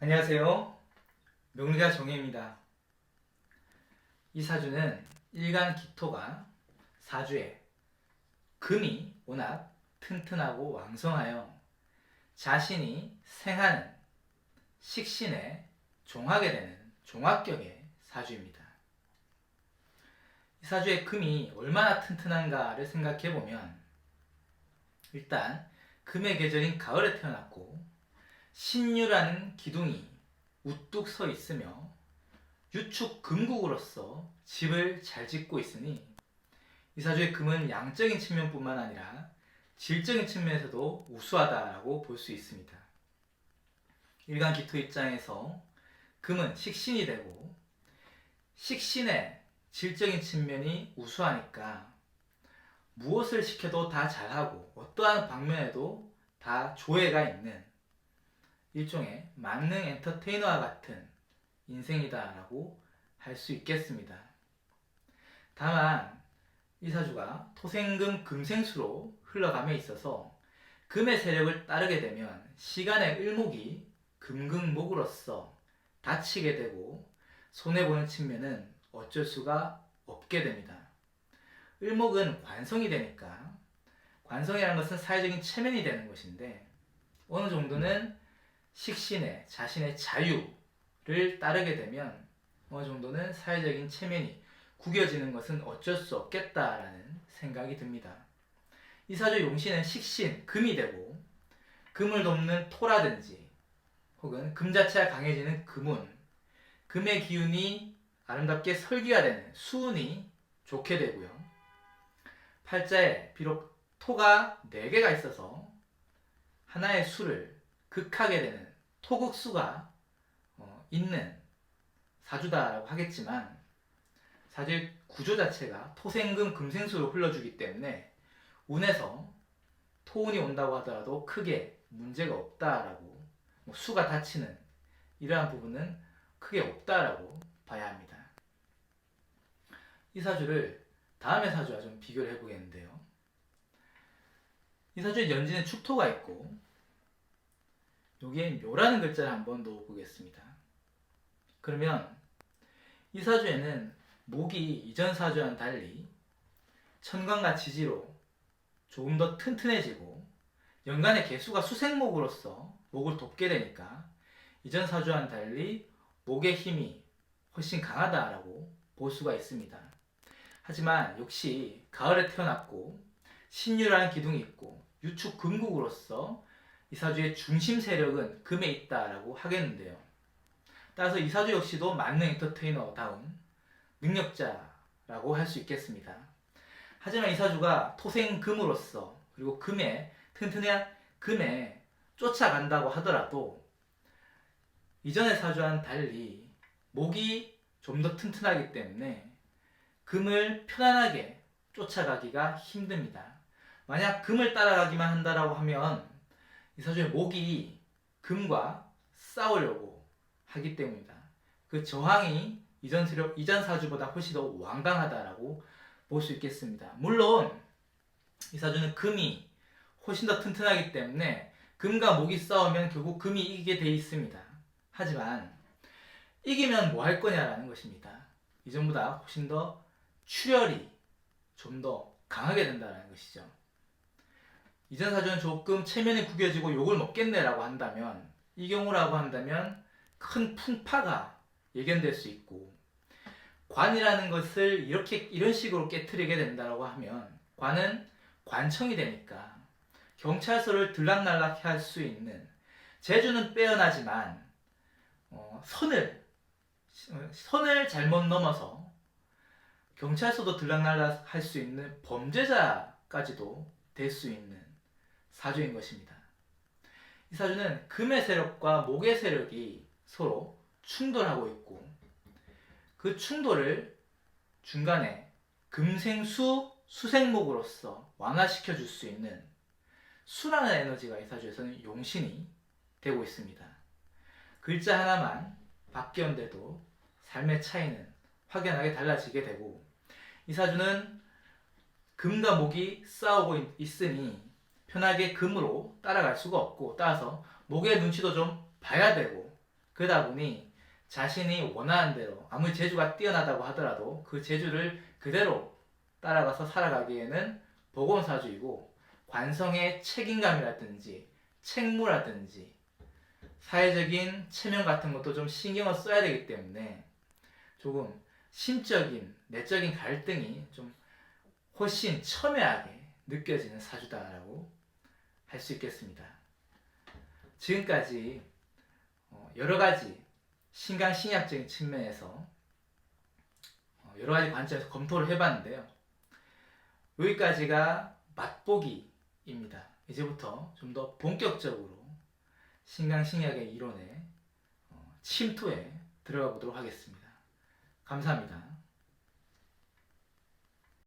안녕하세요. 명리가 정혜입니다. 이 사주는 일간 기토가 사주에 금이 워낙 튼튼하고 왕성하여 자신이 생하는 식신에 종하게 되는 종합격의 사주입니다. 이 사주의 금이 얼마나 튼튼한가를 생각해 보면 일단 금의 계절인 가을에 태어났고 신유라는 기둥이 우뚝 서 있으며 유축 금국으로서 집을 잘 짓고 있으니 이 사주의 금은 양적인 측면뿐만 아니라 질적인 측면에서도 우수하다라고 볼 수 있습니다. 일간 기토 입장에서 금은 식신이 되고 식신의 질적인 측면이 우수하니까 무엇을 시켜도 다 잘하고 어떠한 방면에도 다 조예가 있는 일종의 만능 엔터테이너와 같은 인생이다라고 할 수 있겠습니다. 다만 이 사주가 토생금 금생수로 흘러감에 있어서 금의 세력을 따르게 되면 시간의 을목이 금금목으로서 다치게 되고 손해보는 측면은 어쩔 수가 없게 됩니다. 을목은 관성이 되니까 관성이라는 것은 사회적인 체면이 되는 것인데 어느 정도는 식신에 자신의 자유를 따르게 되면 어느 정도는 사회적인 체면이 구겨지는 것은 어쩔 수 없겠다라는 생각이 듭니다. 이 사주 용신은 식신, 금이 되고 금을 돕는 토라든지 혹은 금 자체가 강해지는 금운, 금의 기운이 아름답게 설기화되는 수운이 좋게 되고요. 팔자에 비록 토가 4개가 있어서 하나의 수를 극하게 되는 토극수가 어, 있는 사주다라고 하겠지만 사실 구조 자체가 토생금 금생수로 흘러주기 때문에 운에서 토운이 온다고 하더라도 크게 문제가 없다라고 뭐 수가 닫히는 이러한 부분은 크게 없다라고 봐야 합니다. 이 사주를 다음의 사주와 좀 비교를 해보겠는데요. 이 사주의 연지는 축토가 있고 여기에 묘라는 글자를 한번 넣어보겠습니다. 그러면 이 사주에는 목이 이전 사주와는 달리 천간과 지지로 조금 더 튼튼해지고 연간의 개수가 수생목으로서 목을 돕게 되니까 이전 사주와는 달리 목의 힘이 훨씬 강하다라고 볼 수가 있습니다. 하지만 역시 가을에 태어났고 신유라는 기둥이 있고 유축 금국으로서 이 사주의 중심 세력은 금에 있다라고 하겠는데요. 따라서 이 사주 역시도 만능 엔터테이너다운 능력자라고 할 수 있겠습니다. 하지만 이 사주가 토생금으로서 그리고 금에 튼튼한 금에 쫓아간다고 하더라도 이전의 사주와는 달리 목이 좀 더 튼튼하기 때문에 금을 편안하게 쫓아가기가 힘듭니다. 만약 금을 따라가기만 한다라고 하면 이 사주의 목이 금과 싸우려고 하기 때문이다. 그 저항이 이전 세력, 이전 사주보다 훨씬 더 완강하다라고 볼 수 있겠습니다. 물론 이 사주는 금이 훨씬 더 튼튼하기 때문에 금과 목이 싸우면 결국 금이 이기게 돼 있습니다. 하지만 이기면 뭐 할 거냐라는 것입니다. 이전보다 훨씬 더 출혈이 좀 더 강하게 된다는 것이죠. 이전 사주는 조금 체면이 구겨지고 욕을 먹겠네라고 한다면 이 경우라고 한다면 큰 풍파가 예견될 수 있고 관이라는 것을 이렇게 이런 식으로 깨뜨리게 된다고 하면 관은 관청이 되니까 경찰서를 들락날락 할 수 있는 재주는 빼어나지만 어, 선을 선을 잘못 넘어서 경찰서도 들락날락 할 수 있는 범죄자까지도 될 수 있는 사주인 것입니다. 이 사주는 금의 세력과 목의 세력이 서로 충돌하고 있고 그 충돌을 중간에 금생수 수생목으로서 완화시켜 줄 수 있는 수라는 에너지가 이 사주에서는 용신이 되고 있습니다. 글자 하나만 바뀌었는데도 삶의 차이는 확연하게 달라지게 되고 이 사주는 금과 목이 싸우고 있으니 편하게 금으로 따라갈 수가 없고 따라서 목의 눈치도 좀 봐야 되고 그러다 보니 자신이 원하는 대로 아무리 재주가 뛰어나다고 하더라도 그 재주를 그대로 따라가서 살아가기에는 보건사주이고 관성의 책임감이라든지 책무라든지 사회적인 체면 같은 것도 좀 신경을 써야 되기 때문에 조금 심적인 내적인 갈등이 좀 훨씬 첨예하게 느껴지는 사주다라고 할 수 있겠습니다. 지금까지 어, 여러 가지 신강 신약적인 측면에서 어, 여러 가지 관점에서 검토를 해봤는데요. 여기까지가 맛보기입니다. 이제부터 좀 더 본격적으로 신강 신약의 이론에 어, 침투에 들어가 보도록 하겠습니다. 감사합니다.